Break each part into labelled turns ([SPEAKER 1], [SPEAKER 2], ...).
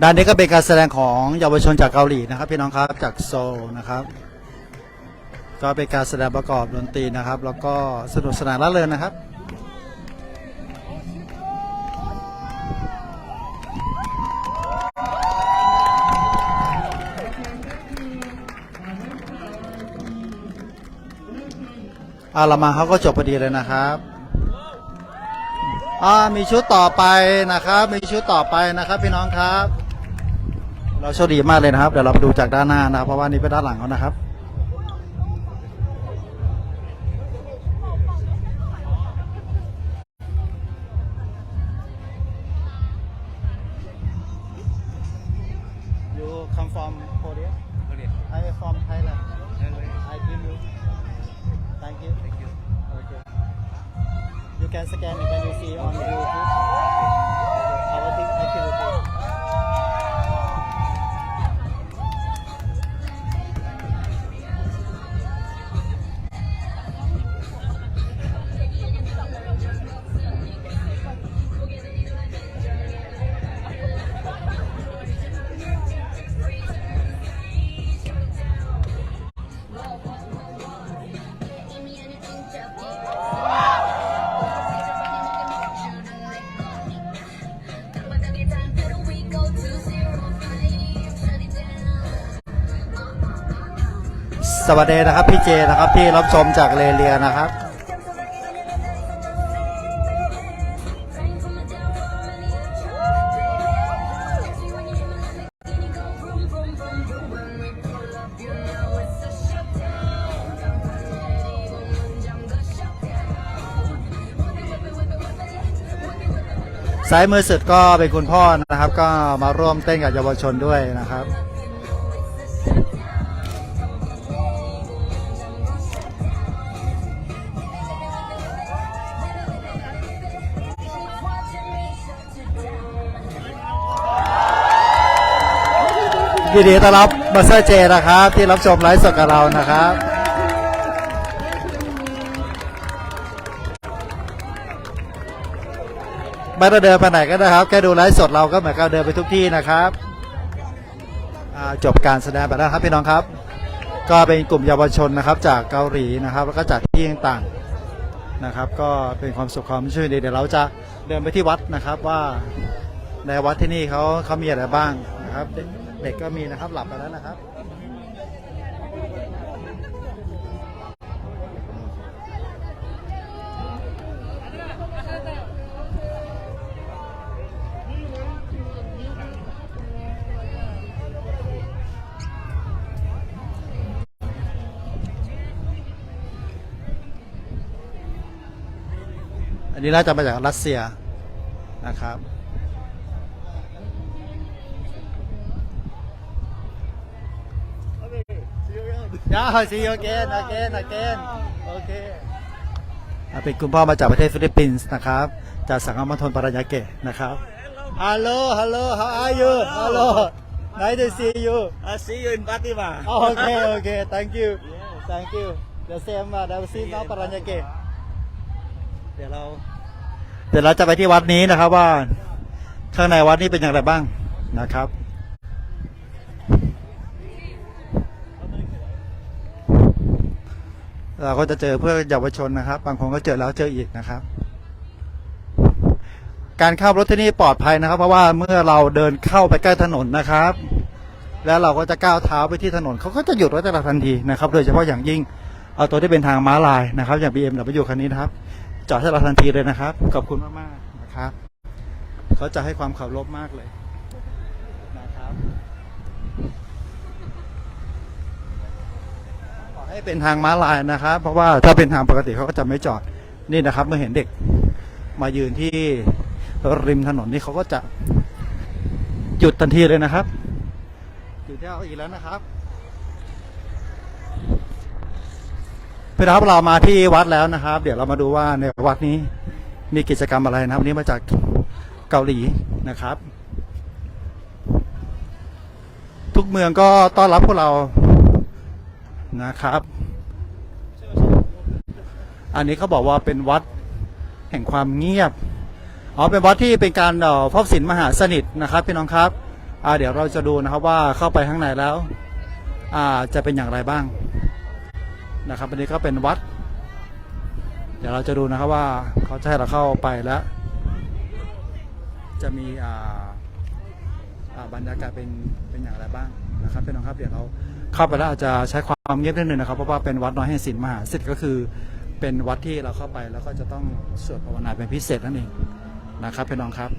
[SPEAKER 1] ด้านนี้ก็เป็นการแสดงของเยาวชนจากเกาหลีนะครับ พี่น้องครับจากโซลนะครับ ก็เป็นการแสดงประกอบดนตรีนะครับ แล้วก็สนุกสนานร่าเริงนะครับอาละมาเขาก็จบพอดีเลยนะครับอ่ามีชุดต่อไปนะครับ มีชุดต่อไปนะครับพี่น้องครับ เราโชคดีมากเลยนะครับ เดี๋ยวเราไปดูจากด้านหน้านะครับ เพราะว่านี่เป็นด้านหลังเขานะครับ You come from Korea?
[SPEAKER 2] Korea.
[SPEAKER 1] I from Thailand.
[SPEAKER 2] Thailand.
[SPEAKER 1] I give you. Thank you.
[SPEAKER 2] Thank you.
[SPEAKER 1] Okay. You can scan it and you see on YouTube. Our big activity. สวัสดีนะครับพี่เจนะครับที่รับชมจากเลเลียนะครับ ซ้ายมือสุดก็เป็นคุณพ่อนะครับ ก็มาร่วมเต้นกับเยาวชนด้วยนะครับ ยินดีต้อนรับมาสเตอร์เจนะครับ ที่รับชมไลฟ์สดกับเรานะครับไม่ต้องเดินไปไหนก็ได้ครับ แค่ดูไลฟ์สดเราก็เหมือนกับเดินไปทุกที่นะครับอ่าจบการแสดงไปแล้วครับพี่น้องครับ ก็เป็นกลุ่มเยาวชนนะครับ จากเกาหลีนะครับ แล้วก็จากที่ต่างๆนะครับ ก็เป็นความสุขความชื่นดีเดี๋ยวเราจะเดินไปที่วัดนะครับว่าในวัดที่นี่เขาเขามีอะไรบ้างนะครับ เด็กกก็มีนะครับหลับไปแล้วนะครับอันนี้น่าจะมาจากรัสเซียนะครับ ยา see you again again again โอเคอ่าเป็นคุณพ่อมาจากประเทศฟิลิปปินส์นะครับ จากสังคมณฑลปารายาเกะนะครับ Hello Hello how are you Hello nice to see you
[SPEAKER 2] I see you in Fatima.
[SPEAKER 1] โอเคโอเค thank you thank you the same อะ the same น้องปารายาเกะเดี๋ยวเราเดี๋ยวเราจะไปที่วัดนี้นะครับว่า ข้างในวัดนี้เป็นอย่างไรบ้างนะครับ เราก็จะเจอเพื่อเยาวชนนะครับ บางคนก็เจอแล้วเจออีกนะครับ การเข้ารถที่นี่ปลอดภัยนะครับ เพราะว่าเมื่อเราเดินเข้าไปใกล้ถนนนะครับ แล้วเราก็จะก้าวเท้าไปที่ถนนเขาก็จะหยุดรถเราทันทีนะครับ โดยเฉพาะอย่างยิ่งเอาตัวที่เป็นทางม้าลายนะครับ อย่าง BMW คันนี้นะครับจอดให้เราทันทีเลยนะครับขอบคุณมากๆนะครับเขาจะให้ความเคารพมากเลยนะครับ ขอ ให้เป็นทางม้าลายนะครับ เพราะว่าถ้าเป็นทางปกติเขาก็จะไม่จอดนี่นะครับ เมื่อเห็นเด็กมายืนที่ริมถนนนี่เขาก็จะหยุดทันทีเลยนะครับหยุดที่เอาอีกแล้วนะครับเพื่อนรับเรามาที่วัดแล้วนะครับ เดี๋ยวเรามาดูว่าในวัดนี้มีกิจกรรมอะไรนะครับวันนี้มาจากเกาหลีนะครับ ทุกเมืองก็ต้อนรับพวกเรา นะครับ อันนี้เขาบอกว่าเป็นวัดแห่งความเงียบ อ๋อ เป็นวัดที่เป็นการเอ่อพบศิลมหาสนิทนะครับพี่น้องครับอ่าเดี๋ยวเราจะดูนะครับว่าเข้าไปข้างในแล้วอ่าจะเป็นอย่างไรบ้างนะครับอันนี้ก็เป็นวัด เดี๋ยวเราจะดูนะครับว่าเขาจะให้เราเข้าไปแล้ว จะมีอ่าบรรยากาศเป็นเป็นอย่างไรบ้างนะครับพี่น้องครับเดี๋ยวเรา เข้าไปแล้วอาจจะใช้ความเงียบนิดนึงนะครับ เพราะว่าเป็นวัดน้อยแห่งศิลป์มหาสิทธิ์ก็คือ เป็นวัดที่เราเข้าไปแล้วก็จะต้องสวดภาวนาเป็นพิเศษนั่นเองนะครับพี่น้องครับ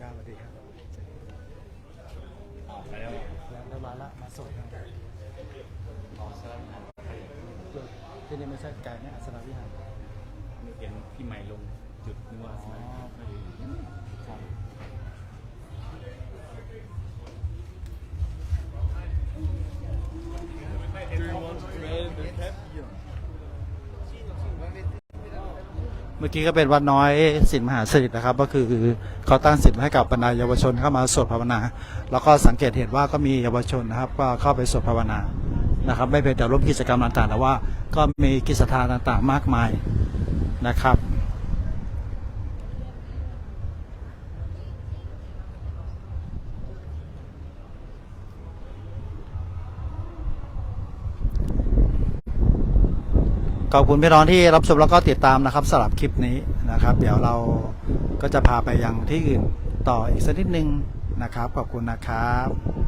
[SPEAKER 1] จ้าสวัสดีครับแล้วแล้วมาละมาสวดครับ ที่นี่ไม่ใช่ไก่เนี่ยอัศนวิหาร
[SPEAKER 2] นึกเห็นพี่ใหม่ลงจุดนึกว่าสมัย
[SPEAKER 1] ครับเมื่อกี้ก็เป็นวัดน้อยสินมหาสิรินะครับ ก็คือเขาตั้งสินให้กับบรรดาเยาวชนเข้ามาสวดภาวนา แล้วก็สังเกตเห็นว่าก็มีเยาวชนนะครับ ก็เข้าไปสวดภาวนา นะครับ ไม่เป็นแต่ร่วมกิจกรรมต่างๆแต่ว่าก็มีกิจทานต่างๆ มากมายนะครับขอบคุณพี่น้องที่รับชมแล้วก็ติดตามนะครับสำหรับคลิปนี้นะครับ เดี๋ยวเราก็จะพาไปยังที่อื่นต่ออีกสักนิดนึงนะครับ ขอบคุณนะครับ